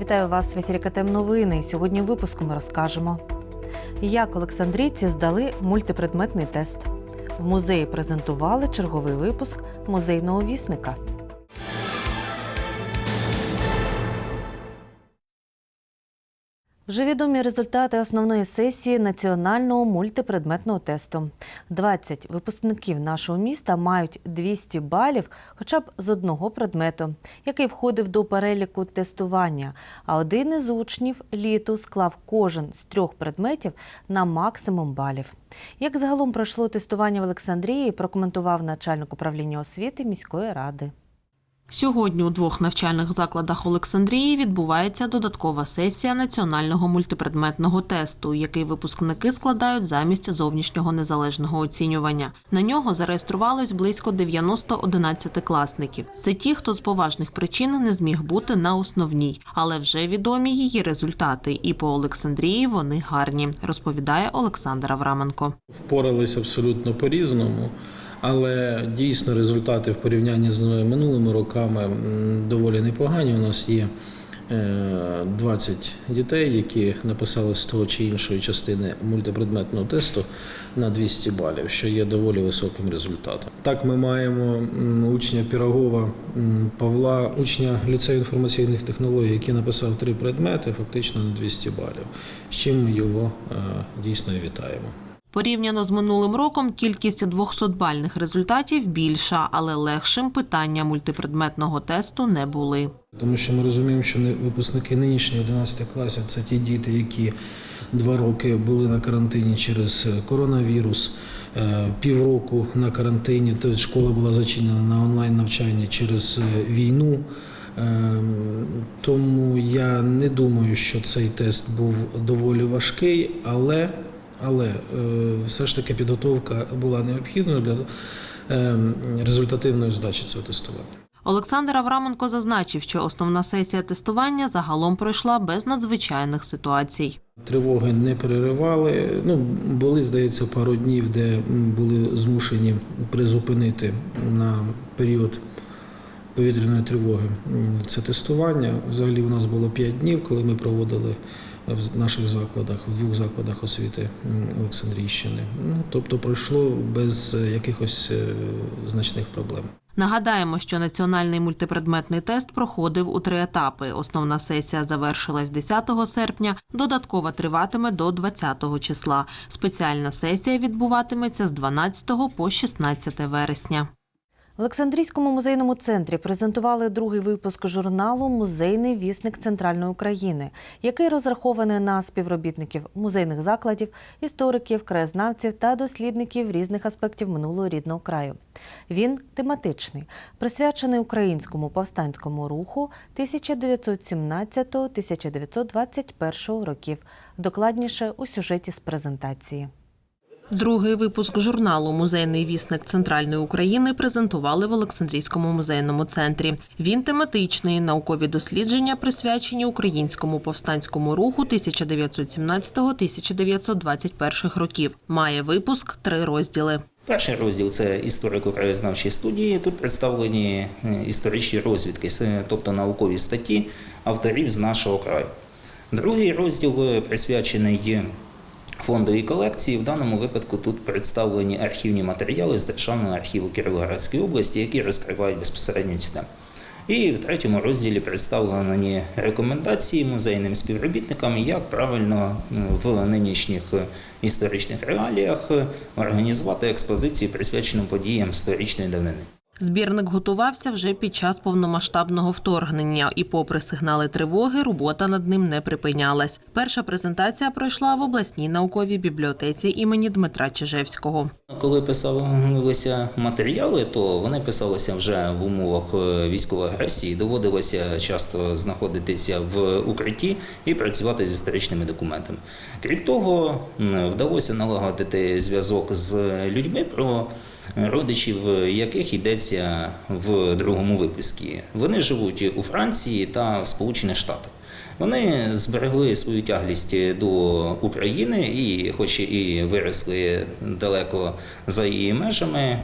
Вітаю вас в ефірі КТМ Новини. Сьогодні в випуску ми розкажемо, як Олександрійці здали мультипредметний тест. В музеї презентували черговий випуск музейного вісника. Вже відомі результати основної сесії національного мультипредметного тесту. 20 випускників нашого міста мають 200 балів хоча б з одного предмету, який входив до переліку тестування. А один із учнів літу склав кожен з трьох предметів на максимум балів. Як загалом пройшло тестування в Олександрії, прокоментував начальник управління освіти міської ради. Сьогодні у двох навчальних закладах Олександрії відбувається додаткова сесія національного мультипредметного тесту, який випускники складають замість зовнішнього незалежного оцінювання. На нього зареєструвалось близько 90 одинадцятикласників. Це ті, хто з поважних причин не зміг бути на основній, але вже відомі її результати. І по Олександрії вони гарні, розповідає Олександр Авраменко. Впорались абсолютно по-різному, але дійсно результати в порівнянні з минулими роками доволі непогані. У нас є е, 20 дітей, які написали з того чи іншої частини мультипредметного тесту на 200 балів, що є доволі високим результатом. Так, ми маємо учня Пірогова Павла, учня ліцею інформаційних технологій, який написав три предмети, фактично на 200 балів. З чим ми його е, дійсно вітаємо. Порівняно з минулим роком кількість 200-бальних результатів більша, але легшим питання мультипредметного тесту не були. Тому що ми розуміємо, що випускники нинішніх 11 класів це ті діти, які два роки були на карантині через е, коронавірус, е, півроку на карантині, школа була зачинена на онлайн навчання через е, війну. Ем, Тому я не думаю, що цей тест був доволі важкий, але, але е, все ж таки підготовка була необхідною для ем, результативної здачі цього тестування. Олександр Авраменко зазначив, що основна сесія тестування загалом пройшла без надзвичайних ситуацій. Тривоги не переривали. Ну, були, здається, пару днів, де були змушені призупинити на період повітряної тривоги це тестування. Взагалі у нас було 5 днів, коли ми проводили в наших закладах, в двох закладах освіти Олександрійщини. Ну, тобто пройшло без е, якихось е, значних проблем. Нагадаємо, що національний мультипредметний тест проходив у три етапи. Основна сесія завершилась 10 серпня, додаткова триватиме до 20 числа. Спеціальна сесія відбуватиметься з 12 по 16 вересня. В Олександрійському музейному центрі презентували другий випуск журналу Музейний вісник Центральної України, який розрахований на співробітників музейних закладів, істориків, краєзнавців та дослідників різних аспектів минулого рідного краю. Він тематичний, присвячений українському повстанському руху 1917-1921 років. Докладніше у сюжеті з презентації. Другий випуск журналу Музейний вісник Центральної України презентували в Олександрійському музейному центрі. Він тематичний. Наукові дослідження присвячені українському повстанському руху 1917-1921 років. Має випуск три розділи. Перший розділ це історико-краєзнавчі студії. Тут представлені історичні розвідки, тобто наукові статті авторів з нашого краю. Другий розділ е, присвячений фондовій колекції. В даному випадку тут представлені архівні матеріали з Державного архіву Кіровоградської області, які розкривають безпосередньо цю тему. І в третьому розділі представлені рекомендації музейним співробітникам, як правильно е, в нинішніх е, історичних реаліях е, організувати експозицію, присвячену подіям сторічної давнини. Збірник готувався вже під час повномасштабного вторгнення, і, попри сигнали тривоги, робота над ним не припинялась. Перша презентація пройшла в обласній науковій бібліотеці імені Дмитра Чижевського. Коли писалися матеріали, то вони писалися вже в умовах е, військової агресії. Доводилося часто знаходитися в укритті і працювати з історичними документами. Крім того, вдалося налагодити зв'язок з людьми про родичів, яких йдеться в другому випуску. Вони живуть у Франції та в Сполучених Штатах. Вони зберегли свою тяглість до України і, хоч і виросли далеко за її межами,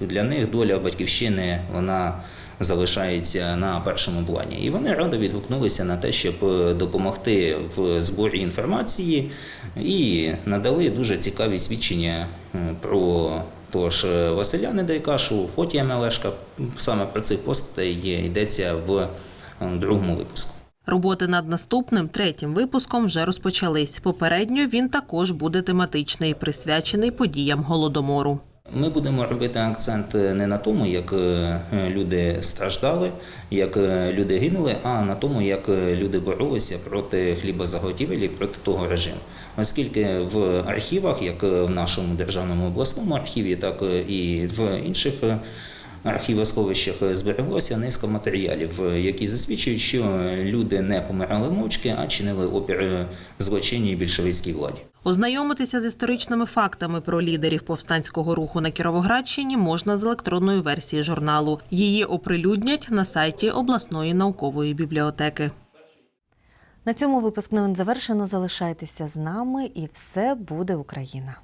для них доля батьківщини вона залишається на першому плані. І вони радо відгукнулися на те, щоб е, допомогти в зборі інформації і надали дуже цікаві свідчення е, про того ж Василя Недайкашу, Фотія Мелешка. Саме про цих постатей йдеться в е, другому випуску. Роботи над наступним третім випуском вже розпочались. Попередньо він також буде тематичний, присвячений подіям голодомору. Ми будемо робити акцент не на тому, як е, люди страждали, як е, люди гинули, а на тому, як е, люди боролися проти хлібозаготівелі, проти того режиму. Оскільки в архівах, як в нашому державному обласному архіві, так і в інших е, архівосховищах збереглося низка матеріалів, е, які засвідчують, що люди не помирали мовчки, а чинили опір е, злочинній більшовицькій владі. Ознайомитися з історичними фактами про лідерів повстанського руху на Кіровоградщині можна з електронної версії журналу. Її оприлюднять на сайті обласної наукової бібліотеки. На цьому випуск новин завершено. Залишайтеся з нами, і все буде Україна.